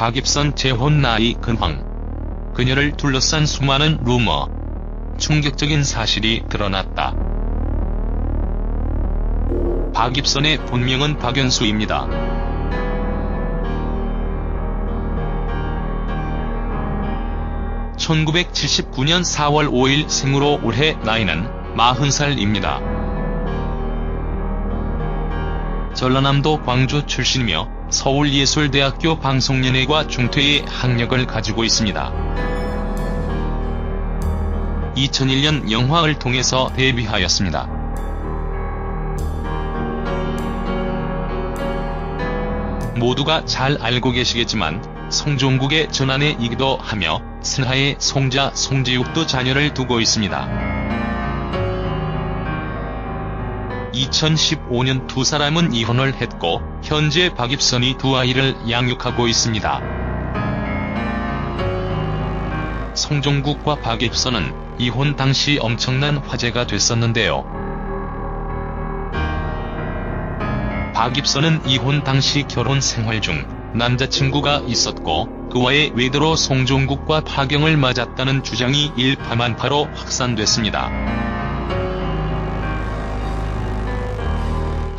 박입선 재혼 나이 근황. 그녀를 둘러싼 수많은 루머. 충격적인 사실이 드러났다. 박입선의 본명은 박연수입니다. (1979년 4월 5일) 생으로 올해 나이는 40살입니다. 전라남도 광주 출신이며 서울예술대학교 방송연예과 중퇴의 학력을 가지고 있습니다. 2001년 영화를 통해서 데뷔하였습니다. 모두가 잘 알고 계시겠지만 성종국의 전아내이기도 하며 슬하의 송자 송지욱도 자녀를 두고 있습니다. 2015년 두 사람은 이혼을 했고 현재 박입선이 두 아이를 양육하고 있습니다. 성종국과 박입선은 이혼 당시 엄청난 화제가 됐었는데요. 박입선은 이혼 당시 결혼 생활 중 남자친구가 있었고 그와의 외도로 송종국과 파경을 맞았다는 주장이 일파만파로 확산됐습니다.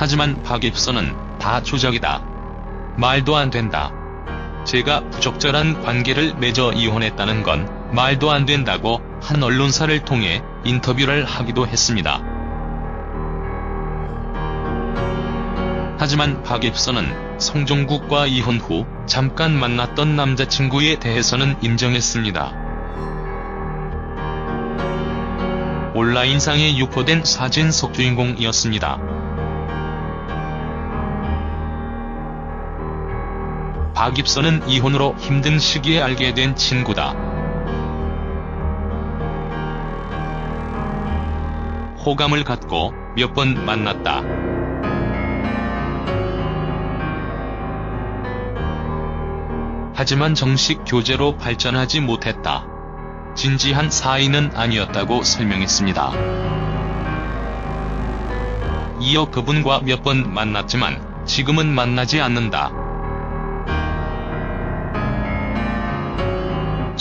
하지만 박입선은 다 조작이다. 말도 안 된다. 제가 부적절한 관계를 맺어 이혼했다는 건 말도 안 된다고 한 언론사를 통해 인터뷰를 하기도 했습니다. 하지만 박입선은 성종국과 이혼 후 잠깐 만났던 남자친구에 대해서는 인정했습니다. 온라인상에 유포된 사진 속 주인공이었습니다. 박입선은 이혼으로 힘든 시기에 알게 된 친구다. 호감을 갖고 몇 번 만났다. 하지만 정식 교제로 발전하지 못했다. 진지한 사이는 아니었다고 설명했습니다. 이어 그분과 몇 번 만났지만 지금은 만나지 않는다.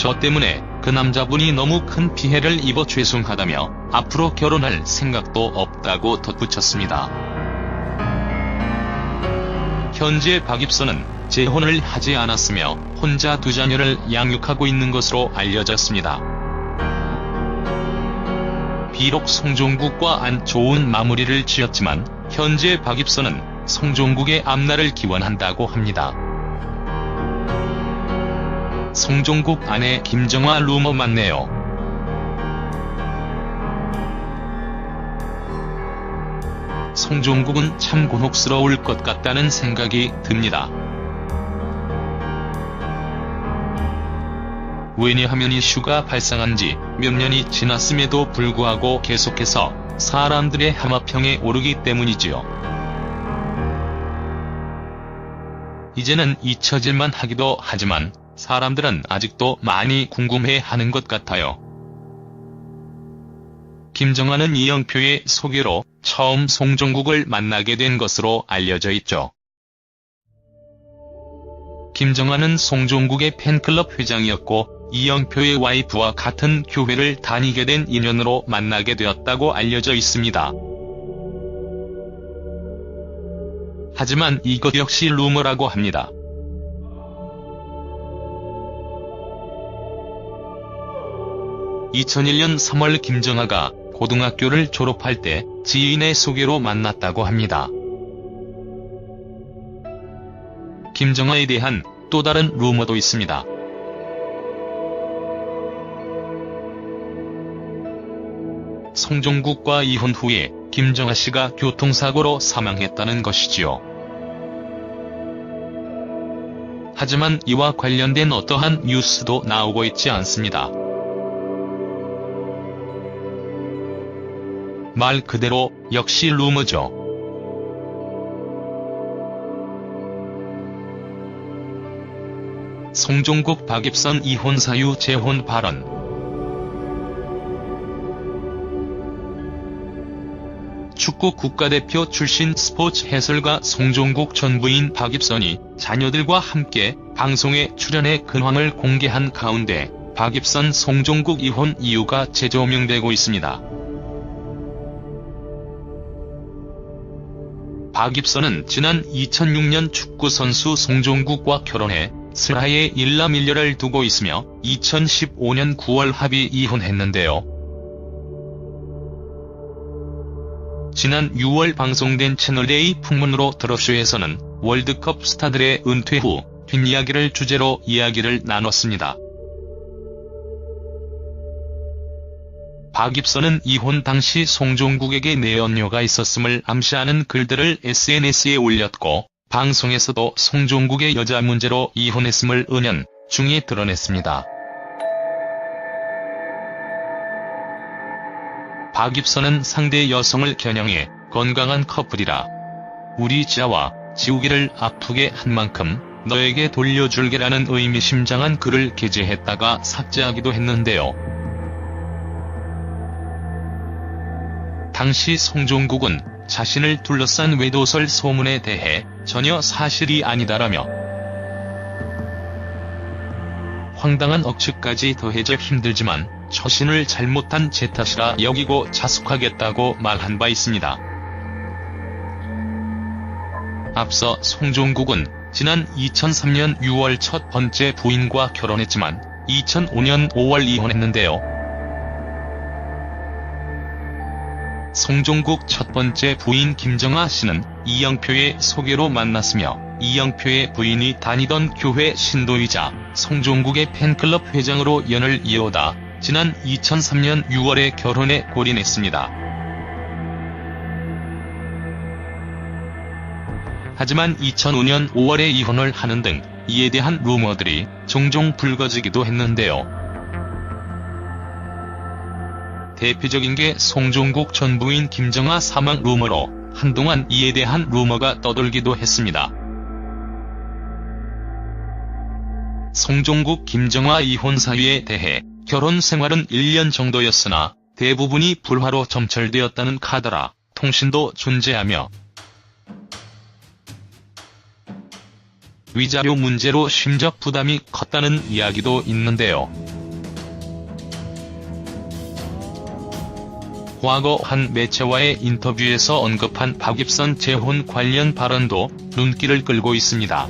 저 때문에 그 남자분이 너무 큰 피해를 입어 죄송하다며 앞으로 결혼할 생각도 없다고 덧붙였습니다. 현재 박입선은 재혼을 하지 않았으며 혼자 두 자녀를 양육하고 있는 것으로 알려졌습니다. 비록 송종국과 안 좋은 마무리를 지었지만 현재 박입선은 송종국의 앞날을 기원한다고 합니다. 송종국 아내 김정화 루머 맞네요. 송종국은 참 곤혹스러울 것 같다는 생각이 듭니다. 왜냐하면 이슈가 발생한 지 몇 년이 지났음에도 불구하고 계속해서 사람들의 함합평에 오르기 때문이지요. 이제는 잊혀질만 하기도 하지만 사람들은 아직도 많이 궁금해하는 것 같아요. 김정아는 이영표의 소개로 처음 송종국을 만나게 된 것으로 알려져 있죠. 김정아는 송종국의 팬클럽 회장이었고 이영표의 와이프와 같은 교회를 다니게 된 인연으로 만나게 되었다고 알려져 있습니다. 하지만 이것 역시 루머라고 합니다. (2001년 3월) 김정아가 고등학교를 졸업할 때 지인의 소개로 만났다고 합니다. 김정아에 대한 또 다른 루머도 있습니다. 성종국과 이혼 후에 김정아 씨가 교통사고로 사망했다는 것이지요. 하지만 이와 관련된 어떠한 뉴스도 나오고 있지 않습니다. 말 그대로 역시 루머죠. 송종국 박입선 이혼 사유 재혼 발언 축구 국가대표 출신 스포츠 해설가 송종국 전 부인 박입선이 자녀들과 함께 방송에 출연해 근황을 공개한 가운데 박입선 송종국 이혼 이유가 재조명되고 있습니다. 박입선은 지난 2006년 축구선수 송종국과 결혼해 슬하에 일남 일녀를 두고 있으며 2015년 9월 합의 이혼했는데요. 지난 6월 방송된 채널A 풍문으로 드러쇼에서는 월드컵 스타들의 은퇴 후 뒷이야기를 주제로 이야기를 나눴습니다. 박입선은 이혼 당시 송종국에게 내연녀가 있었음을 암시하는 글들을 SNS에 올렸고 방송에서도 송종국의 여자 문제로 이혼했음을 은연 중에 드러냈습니다. 박입선은 상대 여성을 겨냥해 건강한 커플이라 우리 지아와 지우기를 아프게 한 만큼 너에게 돌려줄게라는 의미심장한 글을 게재했다가 삭제하기도 했는데요. 당시 송종국은 자신을 둘러싼 외도설 소문에 대해 전혀 사실이 아니다라며 황당한 억측까지 더해져 힘들지만 처신을 잘못한 제 탓이라 여기고 자숙하겠다고 말한 바 있습니다. 앞서 송종국은 지난 2003년 6월 첫 번째 부인과 결혼했지만 2005년 5월 이혼했는데요. 송종국 첫 번째 부인 김정아 씨는 이영표의 소개로 만났으며 이영표의 부인이 다니던 교회 신도이자 송종국의 팬클럽 회장으로 연을 이어오다 지난 2003년 6월에 결혼에 골인했습니다. 하지만 2005년 5월에 이혼을 하는 등 이에 대한 루머들이 종종 불거지기도 했는데요. 대표적인 게 송종국 전 부인 김정아 사망 루머로 한동안 이에 대한 루머가 떠돌기도 했습니다. 송종국 김정아 이혼 사유에 대해 결혼 생활은 1년 정도였으나 대부분이 불화로 점철되었다는 카더라 통신도 존재하며 위자료 문제로 심적 부담이 컸다는 이야기도 있는데요. 과거 한 매체와의 인터뷰에서 언급한 박입선 재혼 관련 발언도 눈길을 끌고 있습니다.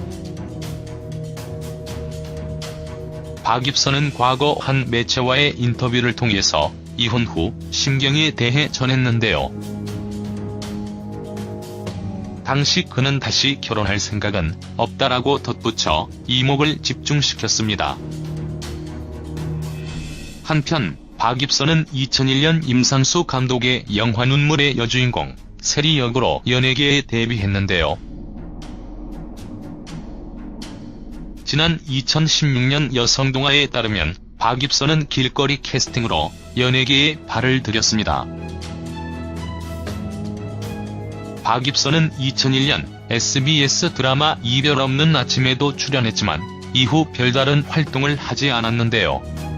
박입선은 과거 한 매체와의 인터뷰를 통해서 이혼 후 심경에 대해 전했는데요. 당시 그는 다시 결혼할 생각은 없다라고 덧붙여 이목을 집중시켰습니다. 한편 박입선은 2001년 임상수 감독의 영화 눈물의 여주인공 세리 역으로 연예계에 데뷔했는데요. 지난 2016년 여성동아에 따르면 박입선은 길거리 캐스팅으로 연예계에 발을 들였습니다. 박입선은 2001년 SBS 드라마 이별 없는 아침에도 출연했지만 이후 별다른 활동을 하지 않았는데요.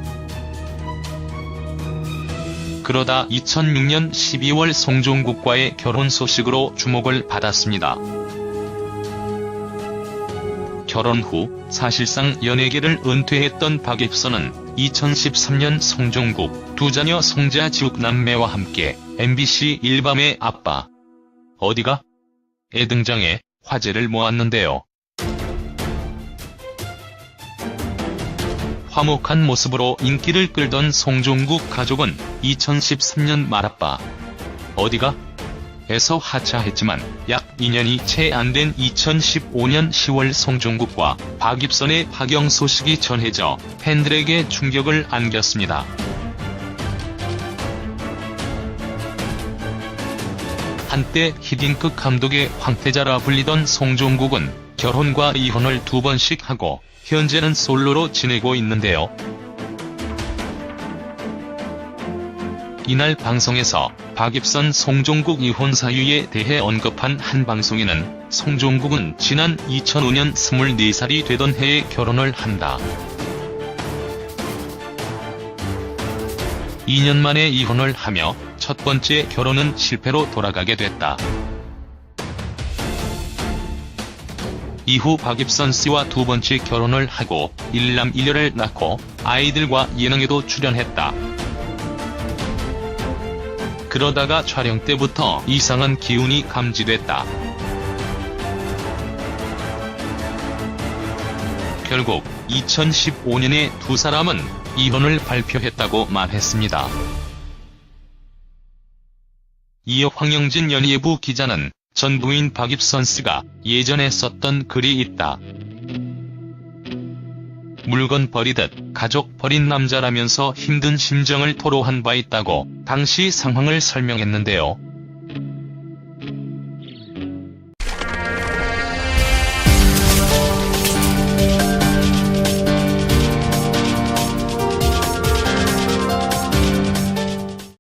그러다 2006년 12월 송종국과의 결혼 소식으로 주목을 받았습니다. 결혼 후 사실상 연예계를 은퇴했던 박입선은 2013년 송종국 두 자녀 송자 지욱 남매와 함께 MBC 일밤의 아빠 어디가? 에 등장해 화제를 모았는데요. 화목한 모습으로 인기를 끌던 송종국 가족은 2013년 말아빠 어디가? 에서 하차했지만 약 2년이 채 안 된 2015년 10월 송종국과 박입선의 파경 소식이 전해져 팬들에게 충격을 안겼습니다. 한때 히딩크 감독의 황태자라 불리던 송종국은 결혼과 이혼을 두 번씩 하고 현재는 솔로로 지내고 있는데요. 이날 방송에서 박입선 송종국 이혼 사유에 대해 언급한 한 방송인은 송종국은 지난 2005년 24살이 되던 해에 결혼을 한다. 2년 만에 이혼을 하며 첫 번째 결혼은 실패로 돌아가게 됐다. 이후 박입선 씨와 두 번째 결혼을 하고 일남 일녀를 낳고 아이들과 예능에도 출연했다. 그러다가 촬영 때부터 이상한 기운이 감지됐다. 결국 2015년에 두 사람은 이혼을 발표했다고 말했습니다. 이어 황영진 연예부 기자는 전 부인 박입선 씨가 예전에 썼던 글이 있다. 물건 버리듯 가족 버린 남자라면서 힘든 심정을 토로한 바 있다고 당시 상황을 설명했는데요.